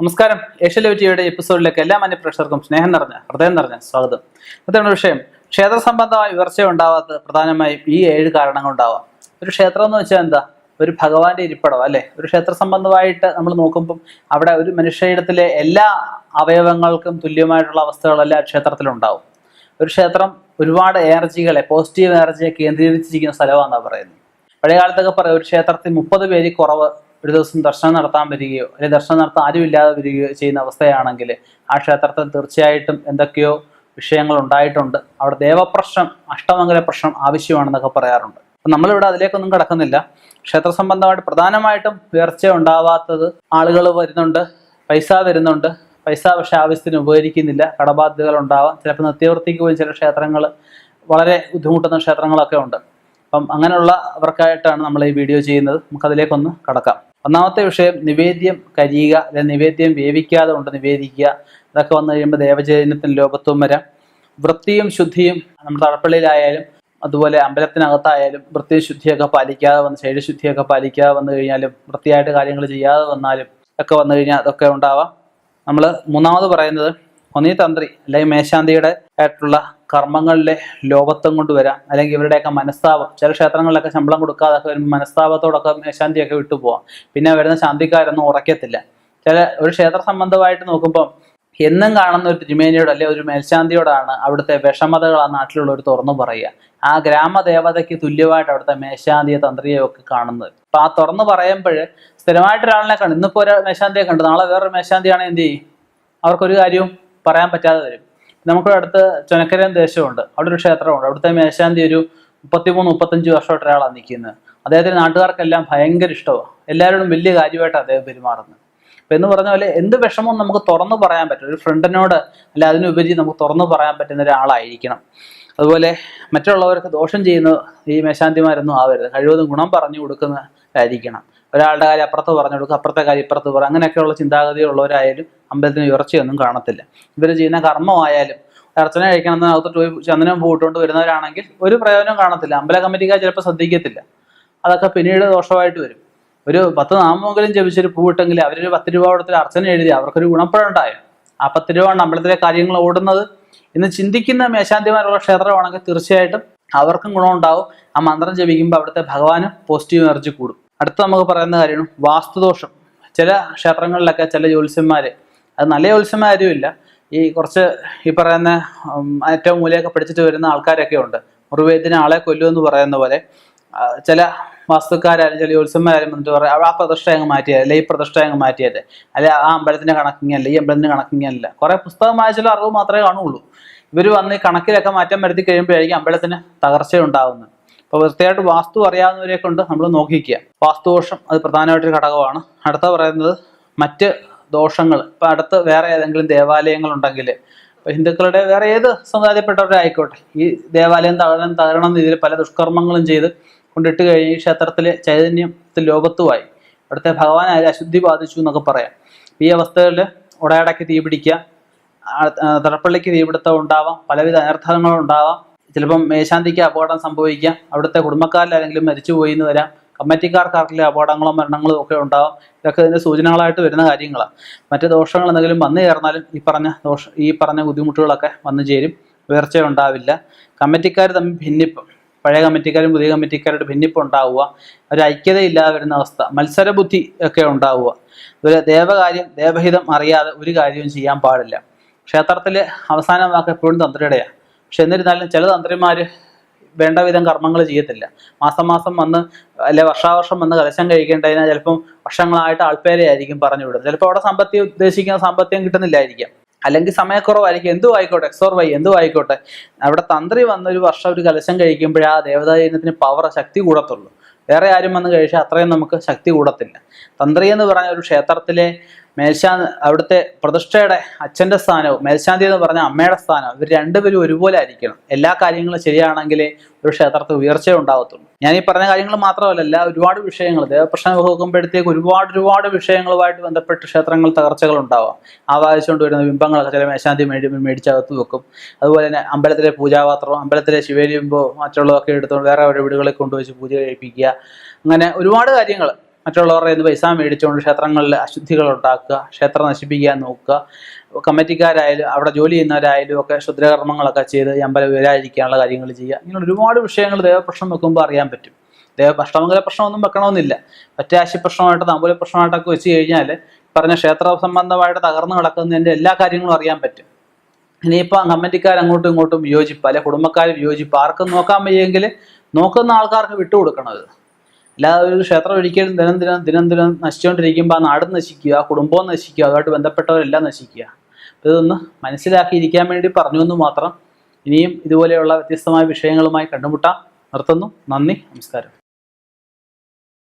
നമസ്കാരം. ഏഷ്യ ലവിറ്റിയുടെ എപ്പിസോഡിലേക്ക് എല്ലാ മന്യപ്രേക്ഷകർക്കും സ്നേഹം നിറഞ്ഞ ഹൃദയം നിറഞ്ഞ സ്വാഗതം. ഇന്നത്തെ വിഷയം. ക്ഷേത്ര സംബന്ധമായ വിവർച്ച ഉണ്ടാവാത്തത് പ്രധാനമായും ഈ ഏഴ് കാരണങ്ങൾ ഉണ്ടാവാം. ഒരു ക്ഷേത്രം എന്ന് വെച്ചാൽ എന്താ? ഒരു ഭഗവാന്റെ ഇരിപ്പിടം അല്ലെ? ഒരു ക്ഷേത്ര സംബന്ധമായിട്ട് നമ്മൾ നോക്കുമ്പം അവിടെ ഒരു മനുഷ്യയിടത്തിലെ എല്ലാ അവയവങ്ങൾക്കും തുല്യമായിട്ടുള്ള അവസ്ഥകളെല്ലാം ക്ഷേത്രത്തിലുണ്ടാവും. ഒരു ക്ഷേത്രം ഒരുപാട് എനർജികളെ പോസിറ്റീവ് എനർജിയെ കേന്ദ്രീകരിച്ചിരിക്കുന്ന സ്ഥലമാണെന്നാണ് പറയുന്നത്. പഴയ കാലത്തൊക്കെ പറയാം ഒരു ക്ഷേത്രത്തിൽ മുപ്പത് പേര് കുറവ് ഒരു ദിവസം ദർശനം നടത്താൻ വരികയോ അല്ലെങ്കിൽ ദർശനം നടത്താൻ ആരുമില്ലാതെ വരികയോ ചെയ്യുന്ന അവസ്ഥയാണെങ്കിൽ ആ ക്ഷേത്രത്തിൽ തീർച്ചയായിട്ടും എന്തൊക്കെയോ വിഷയങ്ങൾ ഉണ്ടായിട്ടുണ്ട്. അവിടെ ദേവപ്രശ്നം അഷ്ടമംഗല പ്രശ്നം ആവശ്യമാണെന്നൊക്കെ പറയാറുണ്ട്. അപ്പം നമ്മളിവിടെ അതിലേക്കൊന്നും കിടക്കുന്നില്ല. ക്ഷേത്ര സംബന്ധമായിട്ട് പ്രധാനമായിട്ടും ഉയർച്ച ഉണ്ടാവാത്തത് ആളുകൾ വരുന്നുണ്ട് പൈസ വരുന്നുണ്ട് പൈസ പക്ഷെ ആവശ്യത്തിന് ഉപകരിക്കുന്നില്ല. കടബാധ്യതകൾ ഉണ്ടാവാം. ചിലപ്പോൾ നിത്യവൃത്തിക്ക് പോയി ചില ക്ഷേത്രങ്ങൾ വളരെ ബുദ്ധിമുട്ടുന്ന ക്ഷേത്രങ്ങളൊക്കെ ഉണ്ട്. അപ്പം അങ്ങനെയുള്ള അവർക്കായിട്ടാണ് നമ്മൾ ഈ വീഡിയോ ചെയ്യുന്നത്. നമുക്കതിലേക്കൊന്ന് കടക്കാം. ഒന്നാമത്തെ വിഷയം നിവേദ്യം കരിയുക അല്ലെങ്കിൽ നിവേദ്യം വേവിക്കാതെ കൊണ്ട് നിവേദിക്കുക. ഇതൊക്കെ വന്നു കഴിയുമ്പോൾ ദേവചൈതന്യത്തിന് ലോകത്വം വരാം. വൃത്തിയും ശുദ്ധിയും നമ്മുടെ തടപ്പള്ളിയിലായാലും അതുപോലെ അമ്പലത്തിനകത്തായാലും വൃത്തിയും ശുദ്ധിയൊക്കെ പാലിക്കാതെ വന്ന് ശരീരശുദ്ധിയൊക്കെ പാലിക്കാതെ വന്നു കഴിഞ്ഞാലും വൃത്തിയായിട്ട് കാര്യങ്ങൾ ചെയ്യാതെ വന്നാലും ഒക്കെ വന്നു കഴിഞ്ഞാൽ അതൊക്കെ ഉണ്ടാവാം. നമ്മൾ മൂന്നാമത് പറയുന്നത് ഒന്നീ തന്ത്രി അല്ലെങ്കിൽ മേശാന്തിയുടെ ആയിട്ടുള്ള കർമ്മങ്ങളിലെ ലോപത്വം കൊണ്ടുവരാം അല്ലെങ്കിൽ ഇവരുടെയൊക്കെ മനസ്താപം ചില ക്ഷേത്രങ്ങളിലൊക്കെ ശമ്പളം കൊടുക്കാതൊക്കെ വരുമ്പോൾ മനസ്താപത്തോടൊക്കെ മേശാന്തിയൊക്കെ വിട്ടുപോവാം. പിന്നെ വരുന്ന ശാന്തിക്കാരൊന്നും ഉറക്കത്തില്ല. ചില ഒരു ക്ഷേത്ര സംബന്ധമായിട്ട് നോക്കുമ്പോൾ എന്നും കാണുന്ന ഒരു തിരുമേനിയോട് അല്ലെ ഒരു മേൽശാന്തിയോടാണ് അവിടുത്തെ വിഷമതകൾ ആ നാട്ടിലുള്ളവർ തുറന്നു പറയുക. ആ ഗ്രാമദേവതയ്ക്ക് തുല്യമായിട്ട് അവിടുത്തെ മേശാന്തിയെ തന്ത്രിയെ ഒക്കെ കാണുന്നത്. അപ്പൊ ആ തുറന്നു പറയുമ്പോൾ സ്ഥിരമായിട്ട് ഒരാളിനെ കണ്ടു ഇന്നിപ്പോ ഒരു മേശാന്തിയെ കണ്ടു നാളെ വേറൊരു മേശാന്തിയാണെങ്കിൽ എന്ത് ചെയ്യും? അവർക്കൊരു കാര്യവും പറയാൻ പറ്റാതെ വരും. നമുക്കിവിടെ അടുത്ത് ചുനക്കരൻ ദേശമുണ്ട് അവിടെ ഒരു ക്ഷേത്രമുണ്ട്. അവിടുത്തെ മേശാന്തി ഒരു മുപ്പത്തിമൂന്ന് മുപ്പത്തഞ്ച് വർഷമായിട്ട് ഒരാളാണ് നിൽക്കുന്നത്. അദ്ദേഹത്തിന് നാട്ടുകാർക്കെല്ലാം ഭയങ്കര ഇഷ്ടമാണ് എല്ലാവരോടും വലിയ കാര്യമായിട്ട് അദ്ദേഹം പെരുമാറുന്നത്. അപ്പൊ എന്ന് പറഞ്ഞ പോലെ എന്ത് വിഷമവും നമുക്ക് തുറന്നു പറയാൻ പറ്റും ഒരു ഫ്രണ്ടിനോട് അല്ല അതിനുപരി നമുക്ക് തുറന്നു പറയാൻ പറ്റുന്ന ഒരാളായിരിക്കണം. അതുപോലെ മറ്റുള്ളവർക്ക് ദോഷം ചെയ്യുന്ന ഈ മേശാന്തിമാരൊന്നും ആവരുത്. കഴിവതും ഗുണം പറഞ്ഞു കൊടുക്കുന്നതായിരിക്കണം ഒരാളുടെ കാര്യം അപ്പുറത്ത് പറഞ്ഞു കൊടുക്കുക അപ്പുറത്തെ കാര്യം ഇപ്പുറത്ത് പറയും അങ്ങനെയൊക്കെയുള്ള ചിന്താഗതിയുള്ളവരായാലും അമ്പലത്തിന് ഉയർച്ചയൊന്നും കാണത്തില്ല. ഇവർ ചെയ്യുന്ന കർമ്മമായാലും അർച്ചന കഴിക്കണമെന്ന് അകത്തോട്ട് പോയി ചന്ദനം പൂട്ടുകൊണ്ട് വരുന്നവരാണെങ്കിൽ ഒരു പ്രയോജനം കാണത്തില്ല. അമ്പല കമ്മിറ്റിക്കാർ ചിലപ്പോൾ ശ്രദ്ധിക്കത്തില്ല. അതൊക്കെ പിന്നീട് ദോഷമായിട്ട് വരും. ഒരു പത്ത് നാമമെങ്കിലും ജപിച്ചൊരു പൂവിട്ടെങ്കിൽ അവരൊരു പത്ത് രൂപ കൊടുത്തിൽ അർച്ചന എഴുതി അവർക്കൊരു ഗുണപ്പെടുണ്ടായോ ആ പത്ത് രൂപ കൊണ്ട് അമ്പലത്തിലെ കാര്യങ്ങൾ ഓടുന്നത് ഇന്ന് ചിന്തിക്കുന്ന മേശാന്തിമാരുള്ള ക്ഷേത്രമാണെങ്കിൽ തീർച്ചയായിട്ടും അവർക്കും ഗുണമുണ്ടാവും. ആ മന്ത്രം ജപിക്കുമ്പോൾ അവിടുത്തെ ഭഗവാനും പോസിറ്റീവ് എനർജി കൂടും. അടുത്ത നമുക്ക് പറയുന്ന കാര്യമാണ് വാസ്തുദോഷം. ചില ക്ഷേത്രങ്ങളിലൊക്കെ ചില ജ്യോത്സ്യന്മാർ അത് നല്ല ജ്യോത്സ്യന്മാരും ഇല്ല ഈ കുറച്ച് ഈ പറയുന്ന ഏറ്റവും മൂലയൊക്കെ പഠിച്ചിട്ട് വരുന്ന ആൾക്കാരൊക്കെ ഉണ്ട്. മുറിവേദിന് ആളെ കൊല്ലുമെന്ന് പറയുന്ന പോലെ ചില വാസ്തുക്കാരായാലും ചില ജ്യോത്സ്യന്മാരായാലും വന്നിട്ട് പറയാം ആ പ്രതിഷ്ഠ അങ്ങ് മാറ്റിയത് അല്ലെ ഈ പ്രതിഷ്ഠ അങ്ങ് മാറ്റിയത് അല്ലെ ആ അമ്പലത്തിന്റെ കണക്കിങ്ങല്ല ഈ അമ്പലത്തിന്റെ കണക്കിങ്ങല്ല കുറെ പുസ്തകം വായിച്ചാലും അറിവ് മാത്രമേ കാണുള്ളൂ ഇവർ വന്ന് ഈ കണക്കിലൊക്കെ മാറ്റം വരുത്തി കഴിയുമ്പോഴായിരിക്കും അമ്പലത്തിന് തകർച്ച ഉണ്ടാകുന്നത് അപ്പോൾ വൃത്തിയായിട്ട് വാസ്തു അറിയാവുന്നവരെ കൊണ്ട് നമ്മൾ നോക്കിക്കുക. വാസ്തുദോഷം അത് പ്രധാനമായിട്ടൊരു ഘടകമാണ്. അടുത്ത പറയുന്നത് മറ്റ് ദോഷങ്ങൾ. ഇപ്പം അടുത്ത് വേറെ ഏതെങ്കിലും ദേവാലയങ്ങൾ ഉണ്ടെങ്കിൽ ഇപ്പം ഹിന്ദുക്കളുടെ വേറെ ഏത് സമുദായത്തിൽപ്പെട്ടവരെ ആയിക്കോട്ടെ. ഈ ദേവാലയം തകരണം തകരണം രീതിയിൽ പല ദുഷ്കർമ്മങ്ങളും ചെയ്ത് കൊണ്ടിട്ട് കഴിഞ്ഞ് ഈ ക്ഷേത്രത്തിലെ ചൈതന്യത്തിൽ ലോകത്തുമായി. അവിടുത്തെ ഭഗവാൻ അശുദ്ധി ബാധിച്ചു എന്നൊക്കെ പറയാം. ഈ അവസ്ഥകളിൽ ഉടയടയ്ക്ക് തീ പിടിക്കുക തടപ്പള്ളിക്ക് തീപിടുത്തം ഉണ്ടാവാം പലവിധ അനർത്ഥങ്ങളും ഉണ്ടാവാം. ചിലപ്പം മേശാന്തിക്ക് അപകടം സംഭവിക്കാം. അവിടുത്തെ കുടുംബക്കാരിൽ ആരെങ്കിലും മരിച്ചുപോയി എന്ന് വരാം. കമ്മിറ്റിക്കാർക്കാർക്കെങ്കിലും അപകടങ്ങളോ മരണങ്ങളും ഒക്കെ ഉണ്ടാവാം. ഇതൊക്കെ ഇതിന്റെ സൂചനകളായിട്ട് വരുന്ന കാര്യങ്ങളാണ്. മറ്റ് ദോഷങ്ങൾ എന്തെങ്കിലും വന്നു ചേർന്നാലും ഈ പറഞ്ഞ ദോഷ ഈ പറഞ്ഞ ബുദ്ധിമുട്ടുകളൊക്കെ വന്നു ചേരും. ഉയർച്ച ഉണ്ടാവില്ല. കമ്മിറ്റിക്കാർ തമ്മിൽ ഭിന്നിപ്പ് പഴയ കമ്മിറ്റിക്കാരും പുതിയ കമ്മിറ്റിക്കാരുടെ ഭിന്നിപ്പ് ഉണ്ടാവുക. ഒരു ഐക്യതയില്ലാതെ വരുന്ന അവസ്ഥ മത്സരബുദ്ധി ഒക്കെ ഉണ്ടാവുക. ഒരു ദേവകാര്യം ദേവഹിതം അറിയാതെ ഒരു കാര്യവും ചെയ്യാൻ പാടില്ല. ക്ഷേത്രത്തിലെ അവസാന വാക്ക് എപ്പോഴും തന്ത്രിയുടെയാണ് പക്ഷെ എന്നിരുന്നാലും ചില തന്ത്രിമാർ വേണ്ട വിധം കർമ്മങ്ങൾ ചെയ്യത്തില്ല. മാസം മാസം വന്ന് അല്ലെ വർഷാവർഷം വന്ന് കലശം കഴിക്കേണ്ടതിനാൽ ചിലപ്പം വർഷങ്ങളായിട്ട് ആൾപ്പേരെ ആയിരിക്കും പറഞ്ഞു വിടുന്നത്. ചിലപ്പോൾ അവിടെ സമ്പത്തി ഉദ്ദേശിക്കുന്ന സാമ്പത്തികം കിട്ടുന്നില്ലായിരിക്കാം. അല്ലെങ്കിൽ സമയക്കുറവായിരിക്കും. എന്തു ആയിക്കോട്ടെ എക്സോർ വൈ എന്തു ആയിക്കോട്ടെ. അവിടെ തന്ത്രി വന്ന് ഒരു വർഷം ഒരു കലശം കഴിക്കുമ്പോഴേ ആ ദേവതായനത്തിന് പവർ ശക്തി കൂടത്തുള്ളൂ. വേറെ ആരും വന്ന് കഴിച്ചാൽ അത്രയും നമുക്ക് ശക്തി കൂടത്തില്ല. തന്ത്രി എന്ന് പറഞ്ഞ ഒരു ക്ഷേത്രത്തിലെ മേൽശാ അവിടുത്തെ പ്രതിഷ്ഠയുടെ അച്ഛന്റെ സ്ഥാനവും മേൽശാന്തി എന്ന് പറഞ്ഞ അമ്മയുടെ സ്ഥാനവും ഇവർ രണ്ടുപേരും ഒരുപോലെ ആയിരിക്കണം. എല്ലാ കാര്യങ്ങളും ശരിയാണെങ്കിലേ ഒരു ക്ഷേത്രത്തിൽ ഉയർച്ച ഉണ്ടാകത്തുള്ളൂ ഞാൻ ഈ പറഞ്ഞ കാര്യങ്ങൾ മാത്രമല്ല ഒരുപാട് വിഷയങ്ങൾ ദേവപ്രശ്നം നോക്കുമ്പോഴത്തേക്ക് ഒരുപാട് ഒരുപാട് വിഷയങ്ങളുമായിട്ട് ബന്ധപ്പെട്ട് ക്ഷേത്രങ്ങൾ തകർച്ചകൾ ഉണ്ടാവാം. ആവാഹിച്ചുകൊണ്ട് വരുന്ന ബിംബങ്ങളൊക്കെ ചില മേശാന്തി മേടി മേടിച്ചകത്ത് വെക്കും. അതുപോലെ തന്നെ അമ്പലത്തിലെ പൂജാപാത്രം അമ്പലത്തിലെ ശിവലിംബോ മറ്റുള്ളതൊക്കെ എടുത്തുകൊണ്ട് വേറെ ഓരോ വീടുകളിൽ കൊണ്ടുവച്ച് പൂജ കഴിപ്പിക്കുക. അങ്ങനെ ഒരുപാട് കാര്യങ്ങൾ. മറ്റുള്ളവരുടെ നിന്ന് പൈസ മേടിച്ചുകൊണ്ട് ക്ഷേത്രങ്ങളിൽ അശുദ്ധികൾ ഉണ്ടാക്കുക ക്ഷേത്രം നശിപ്പിക്കാൻ നോക്കുക. കമ്മിറ്റിക്കാരായാലും അവിടെ ജോലി ചെയ്യുന്നവരായാലും ഒക്കെ ക്ഷുദ്രകർമ്മങ്ങളൊക്കെ ചെയ്ത് അമ്പലം വരാതിരിക്കാനുള്ള കാര്യങ്ങൾ ചെയ്യുക. ഇങ്ങനെ ഒരുപാട് വിഷയങ്ങൾ ദേവപ്രശ്നം വെക്കുമ്പോൾ അറിയാൻ പറ്റും. ദേവ അഷ്ടമംഗല പ്രശ്നമൊന്നും വെക്കണമെന്നില്ല. പറ്റാശി പ്രശ്നമായിട്ട് താമ്പൂല പ്രശ്നമായിട്ടൊക്കെ വെച്ച് കഴിഞ്ഞാൽ പറഞ്ഞ ക്ഷേത്ര സംബന്ധമായിട്ട് തകർന്നു കിടക്കുന്നതിന്റെ എല്ലാ കാര്യങ്ങളും അറിയാൻ പറ്റും. ഇനിയിപ്പോൾ കമ്മിറ്റിക്കാർ അങ്ങോട്ടും ഇങ്ങോട്ടും വിയോജിപ്പ് അല്ലെ കുടുംബക്കാർ വിയോജിപ്പ് ആർക്കും നോക്കാൻ വയ്യെങ്കിൽ നോക്കുന്ന ആൾക്കാർക്ക് വിട്ടുകൊടുക്കണത്. അല്ലാതെ ഒരു ക്ഷേത്രം ഒരിക്കലും ദിനം ദിനം ദിനം ദിനം നശിച്ചുകൊണ്ടിരിക്കുമ്പോൾ ആ നാട് നശിക്കുക കുടുംബവും നശിക്കുക അതുമായിട്ട് ബന്ധപ്പെട്ടവരെല്ലാം നശിക്കുക. ഇതൊന്ന് മനസ്സിലാക്കിയിരിക്കാൻ വേണ്ടി പറഞ്ഞു എന്ന് മാത്രം ഇനിയും ഇതുപോലെയുള്ള വ്യത്യസ്തമായ വിഷയങ്ങളുമായി കണ്ടുമുട്ടാം. നിർത്തുന്നു. നന്ദി. നമസ്കാരം.